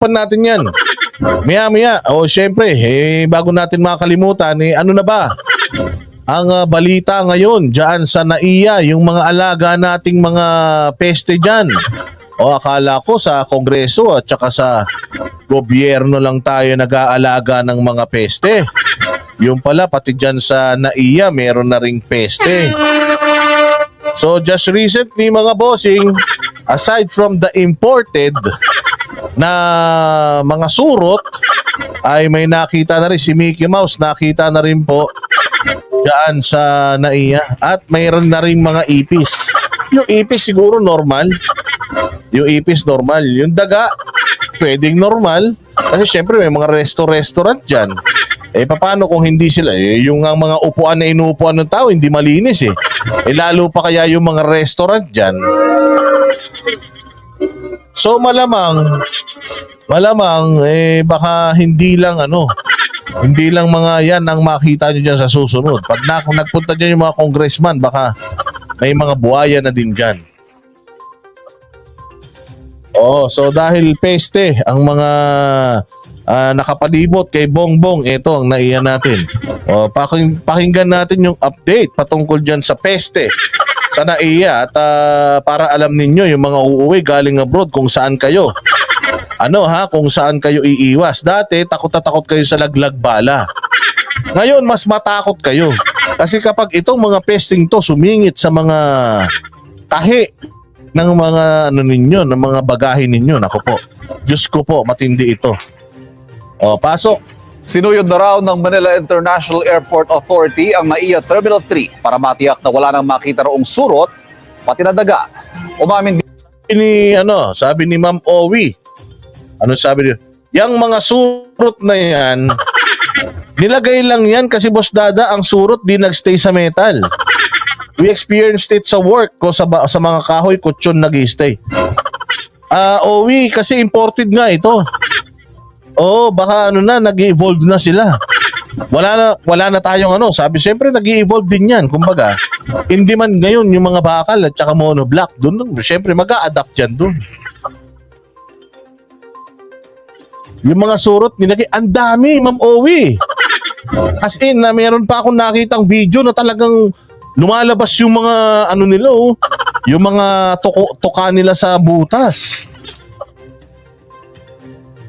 Pag-usapan natin yan. Maya-maya. O, syempre, eh, bago natin makalimutan, eh, ano na ba? Ang ah, balita ngayon dyan sa NAIA, yung mga alaga nating mga peste dyan. O akala ko sa kongreso at saka sa gobyerno lang tayo nag-aalaga ng mga peste. Yung pala, pati dyan sa NAIA, meron na ring peste. So just recently mga bossing, aside from the imported na mga surot, ay may nakita na rin si Mickey Mouse, nakita na rin po dyan sa NAIA. At mayroon na rin mga ipis. Yung ipis siguro normal. Yung ipis normal. Yung daga, pwedeng normal. Kasi syempre may mga resto-restaurant dyan. Eh paano kung hindi sila? Eh, yung ang mga upuan na inuupuan ng tao, hindi malinis eh. Eh lalo pa kaya yung mga restaurant dyan. So malamang, malamang, eh baka hindi lang ano, hindi lang mga yan ang makita nyo dyan sa susunod. Pag na, kung nagpunta dyan yung mga congressman, baka may mga buhaya na din dyan. Oh, so dahil peste ang mga ah, nakapalibot kay Bongbong, ito ang naiyan natin. Oh, paking, pakinggan natin yung update patungkol dyan sa peste sa NAIA at ah, para alam ninyo yung mga uuwi galing abroad kung saan kayo. Ano ha, kung saan kayo iiwas. Dati, takot na takot kayo sa laglag bala. Ngayon, mas matakot kayo. Kasi kapag itong mga pesting to sumingit sa mga tahi ng mga ano ninyo, ng mga bagahe ninyo, nako po. Diyos ko po, matindi ito. O, pasok. Sinuyod na raw ng Manila International Airport Authority ang NAIA Terminal 3 para matiyak na wala nang makita roong surot pati na daga. Umamin din ni ano, sabi ni Ma'am Owi. Ano sabi niya? Yang mga surot na yan, nilagay lang yan kasi Boss Dada, ang surot di nagstay sa metal. We experienced it sa work ko sa, sa mga kahoy kutsyon nag-stay. Ah, Owi, kasi imported nga ito. Oo, baka ano na, nag-evolve na sila. Wala na, wala na tayong ano. Sabi, siyempre nag-evolve din yan. Kumbaga, hindi man ngayon yung mga bakal at saka monoblock, doon, siyempre mag-a-adapt yan doon. Yung mga surot nilagay, ang dami, Ma'am Owi. As in, na meron pa akong nakitang video na talagang lumalabas yung mga ano nila, oh, yung mga tuko, tuka nila sa butas.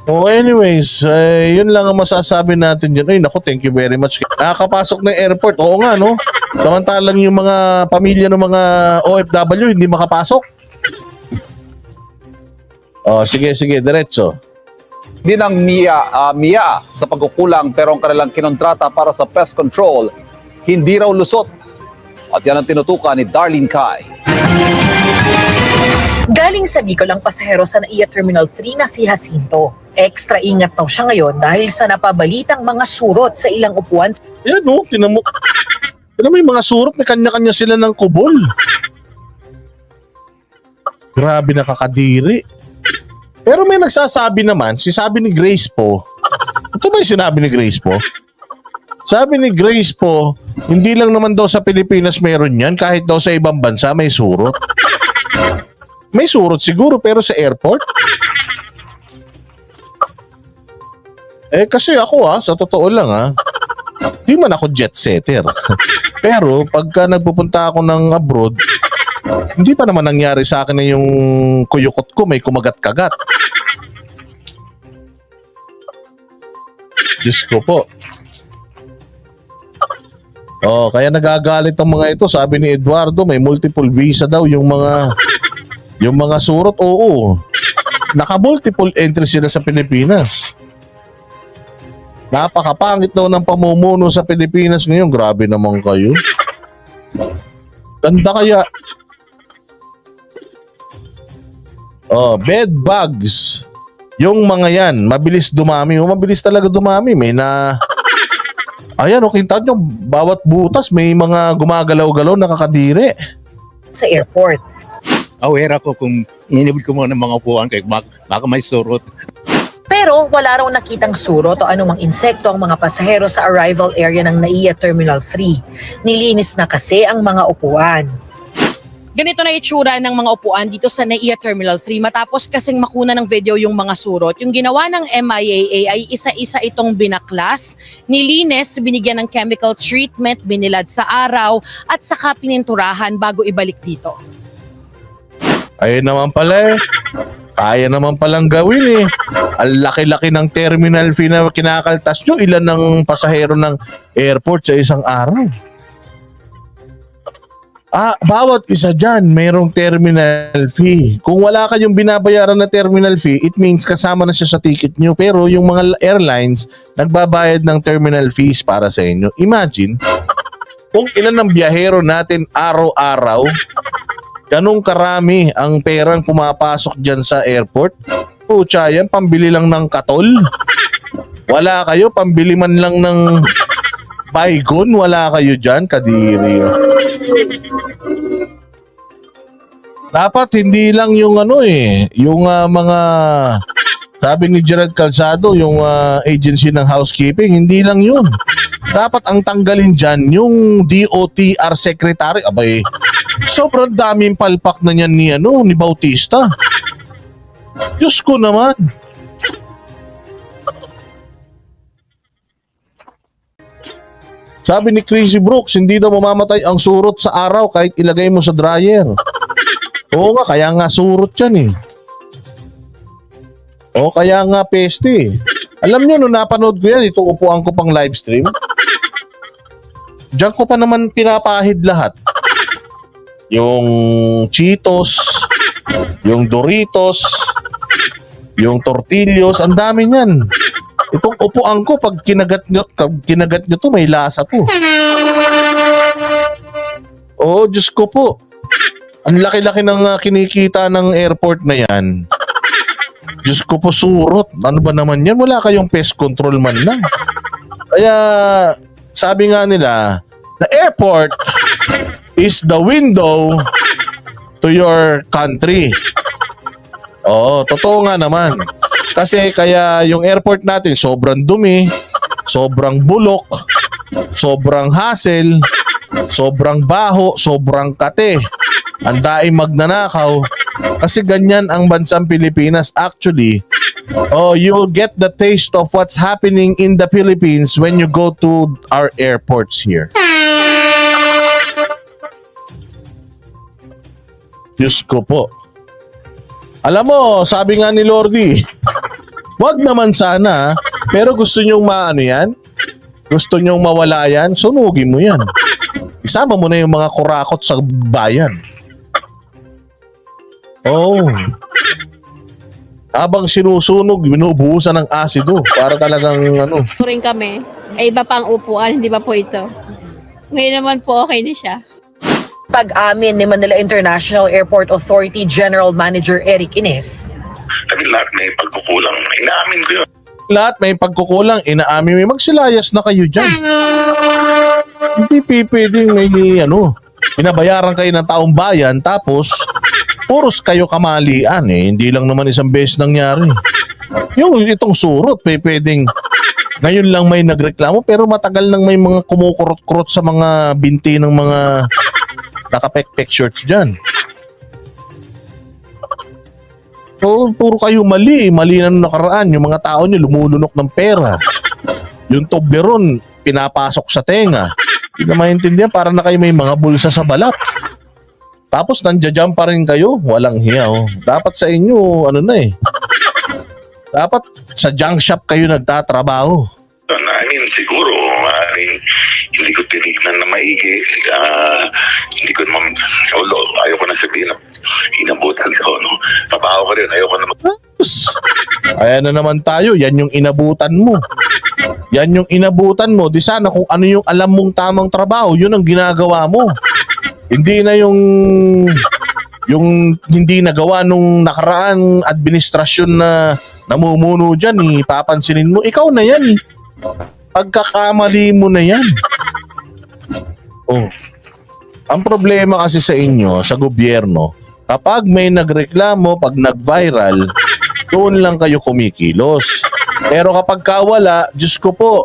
Oh, anyways, eh, yun lang ang masasabi natin dyan. Ay, naku, thank you very much. Nakakapasok ng airport. Oo nga, no? Samantalang yung mga pamilya ng mga OFW hindi makapasok. Oh, sige, sige, diretso. din ng MIA, ah, MIA sa pagkukulang pero ang kanilang kinontrata para sa pest control hindi raw lusot. At yan ang tinutukan ni Darlene Kai. Sa Bicol ang pasahero sa NAIA Terminal 3 na si Jacinto. Extra ingat daw siya ngayon dahil sa napabalitang mga surot sa ilang upuan Yan, no? Tinan mo. Tinan mo yung mga surot, may kanya-kanya sila ng kubol. Grabe nakakadiri. Pero may nagsasabi naman, si sabi ni Grace po, ito ba yung sinabi ni Grace po? Sabi ni Grace po, hindi lang naman daw sa Pilipinas meron yan, kahit daw sa ibang bansa may surot. May surot siguro, pero sa airport? Eh kasi ako ah, sa totoo lang ah, di man ako jet setter. Pero pagka nagpupunta ako ng abroad, hindi pa naman nangyari sa akin na yung kuyukot ko may kumagat-kagat. Diyos ko po. Oh, kaya nagagalit ang mga ito. Sabi ni Eduardo, may multiple visa daw yung mga yung mga surot. Oo. Naka-multiple entry sila sa Pilipinas. Napakapangit daw ng pamumuno sa Pilipinas ngayon. Grabe naman kayo. Ganda kaya. Oh, bed bugs. Yung mga yan, mabilis dumami. O, mabilis talaga dumami. May na... Ayan, okay, kita nyo, bawat butas may mga gumagalaw-galaw nakakadiri. sa airport. Aware ako kung inibig ko muna ng mga upuan kaya baka, baka may surot. Pero wala raw nakitang surot o anumang insekto ang mga pasahero sa arrival area ng NAIA Terminal 3. Nilinis na kasi ang mga upuan. ganito na itsura ng mga upuan dito sa NAIA Terminal 3 matapos kasing makuna ng video yung mga surot. Yung ginawa ng MIAA ay isa-isa itong binaklas, nilinis, binigyan ng chemical treatment, binilad sa araw at saka pininturahan bago ibalik dito. Ayun naman pala eh. Kaya naman palang gawin eh. Ang laki-laki ng terminal fee na kinakaltas nyo. Ilan ng pasahero ng airport sa isang araw? Ah, bawat isa dyan, mayroong terminal fee. Kung wala kayong binabayaran na terminal fee, it means kasama na siya sa ticket nyo. Pero yung mga airlines, nagbabayad ng terminal fees para sa inyo. Imagine, kung ilan ng biyahero natin araw-araw, ganong karami ang perang pumapasok dyan sa airport. Pucha yan, pambili lang ng katol. Wala kayo, pambili man lang ng baygon, wala kayo dyan, kadiri. Dapat hindi lang yung ano eh, yung ah, mga sabi ni Gerald Calzado, yung ah, agency ng housekeeping, hindi lang yun. Dapat ang tanggalin dyan yung DOTR secretary. Abay, sobrang daming palpak na niyan ni ano, ni Bautista. Diyos ko naman. Sabi ni Crazy Brooks, hindi daw mamamatay ang surot sa araw kahit ilagay mo sa dryer. Oo nga, kaya nga surot yan eh. O kaya nga peste eh. Alam nyo, nung napanood ko yan, ito upuan ko pang live stream. Diyan ko pa naman pinapahid lahat. Yung Cheetos, yung Doritos, yung Tortillos, ang dami niyan. Itong upuan ko, pag kinagat nyo, pag kinagat nyo to, may lasa to. Oo, Diyos ko po. Ang laki-laki ng ah, kinikita ng airport na yan. Diyos ko po, surot. Ano ba naman yan? Wala kayong pest control man lang. Kaya, sabi nga nila, the airport is the window to your country. Oo, totoo nga naman. Kasi kaya yung airport natin sobrang dumi, sobrang bulok, sobrang hassle, sobrang baho, sobrang kate. Ang daing magnanakaw. Kasi ganyan ang bansang Pilipinas actually. Oh, you'll get the taste of what's happening in the Philippines when you go to our airports here. Diyos ko po. Alam mo, sabi nga ni Lordy, wag naman sana, pero gusto nyong maano yan? Gusto nyong mawala yan? Sunugin mo yan. Isama mo na yung mga kurakot sa bayan. Oh. Habang sinusunog, binubuhusan ng asido para talagang ano. po rin kami. Ay iba pang upuan, hindi ba po ito? Ngayon naman po okay na siya. Pag-amin ni Manila International Airport Authority General Manager Eric Ines. Sabi lahat may pagkukulang. Inaamin ko yun. Lahat may pagkukulang, inaamin mo, magsilayas na kayo dyan. Hindi pipwedeng may ano, pinabayaran kayo ng taong bayan tapos puros kayo kamalian eh. Hindi lang naman isang beses nangyari. Yung itong surot, pe, pwedeng ngayon lang may nagreklamo pero matagal nang may mga kumukurot-kurot sa mga binti ng mga nakapekpek shirts dyan. So, puro kayo mali. Mali na nung nakaraan. Yung mga tao nyo lumulunok ng pera. Yung Toblerone, pinapasok sa tenga. Hindi na maintindihan. Para na kayo may mga bulsa sa balat. Tapos nandiyan pa rin kayo. Walang hiya. Oh. Dapat sa inyo, ano na eh. Dapat sa junk shop kayo nagtatrabaho. Mean, siguro, hindi ko tinignan na maigi. Ah, hindi ko naman, although ayoko na sabihin na inabutan ko, no? Trabaho ko rin, ayoko na mag- Ayan na naman tayo. Yan yung inabutan mo. Yan yung inabutan mo. Di sana kung ano yung alam mong tamang trabaho, yun ang ginagawa mo. Hindi na yung yung hindi nagawa nung nakaraan administrasyon na namumuno dyan, eh, papansinin mo, ikaw na yan. eh. Pagkakamali mo na yan. Oh. Ang problema kasi sa inyo, sa gobyerno, kapag may nagreklamo, pag nag-viral, doon lang kayo kumikilos. Pero kapag kawala, Diyos ko po,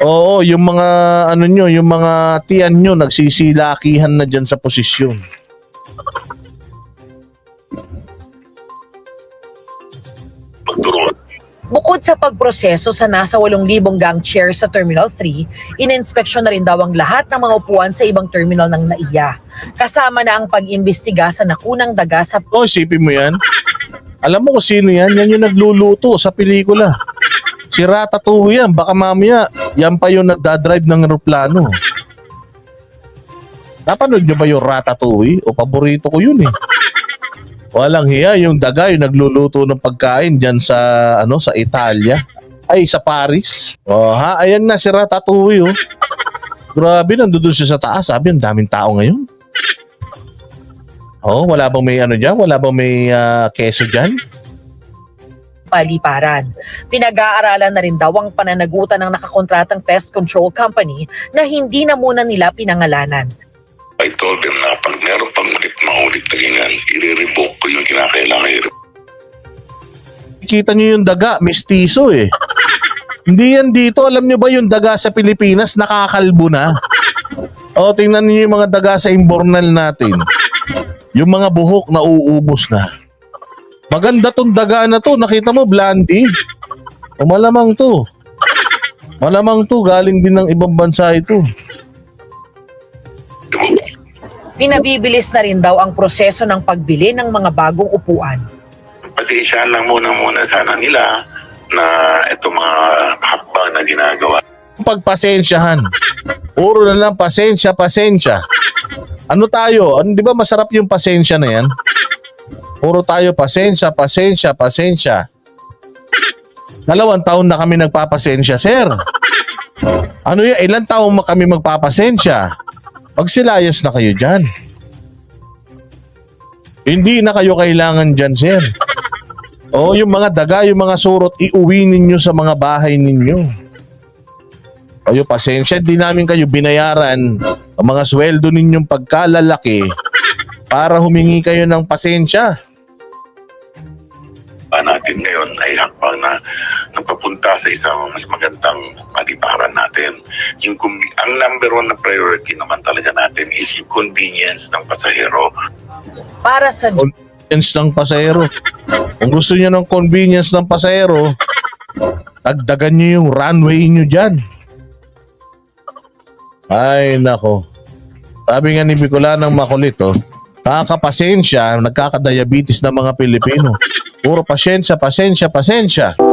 oo, yung mga ano nyo, yung mga tiyan nyo, nagsisilakihan na dyan sa posisyon. Bukod sa pagproseso sa nasa 8,000 gang chairs sa Terminal 3, ininspeksyon na rin daw ang lahat ng mga upuan sa ibang terminal ng NAIA. Kasama na ang pag-imbestiga sa nakunang daga sa O, isipin mo yan. Alam mo kung sino yan? Yan yung nagluluto sa pelikula. Si Ratatouille yan. Baka mamaya, yan pa yung nagdadrive ng aeroplano. Napanood nyo ba yung Ratatouille? O paborito ko yun eh. Walang hiya, yung daga yung nagluluto ng pagkain dyan sa, ano, sa Italia. Ay, sa Paris. O ha, ayan na si Ratatouille oh. Grabe, nandun siya sa taas. Sabi, ang daming tao ngayon. Oh, wala bang may ano diyan? Wala bang may ah, keso diyan? paliparan. Pinag-aaralan na rin daw ang pananagutan ng nakakontratang pest control company na hindi na muna nila pinangalanan. I told them na pag meron pang ulit maulit na ganyan, i-revoke ko yung kinakailangan i Kita niyo yung daga, mistiso eh. Hindi yan dito. Alam niyo ba yung daga sa Pilipinas nakakalbo na? O, tingnan niyo yung mga daga sa imbornal natin. Yung mga buhok na uubos na. Maganda tong daga na to. Nakita mo, blondie. O malamang to. Malamang to. Galing din ng ibang bansa ito. Pinabibilis na rin daw ang proseso ng pagbili ng mga bagong upuan. Pasensyahan lang muna muna sana nila na ito mga hakbang na ginagawa. pagpasensyahan. Puro na lang pasensya, pasensya. Ano tayo? Ano, di ba masarap yung pasensya na yan? Puro tayo pasensya, pasensya, pasensya. Dalawang taon na kami nagpapasensya, sir. Ano yan? Ilan taon kami magpapasensya? Magsilayas na kayo dyan. Hindi na kayo kailangan dyan, sir. O yung mga daga, yung mga surot, iuwi ninyo sa mga bahay ninyo. Kayo pasensya, di namin kayo binayaran ang mga sweldo ninyong pagkalalaki para humingi kayo ng pasensya. Pa natin ngayon ay hakbang na napapunta sa isang mas magandang paliparan natin. Yung kumbi- ang number one na priority naman talaga natin is yung convenience ng pasahero. Para sa Convenience ng pasahero. Kung gusto niyo ng convenience ng pasahero, dagdagan niyo yung runway niyo dyan. Ay, nako. Sabi nga ni Bicolanang makulit, oh. Kakapasensya, nagkakadiabetes ng mga Pilipino. Puro pasensya, pasensya, pasensya.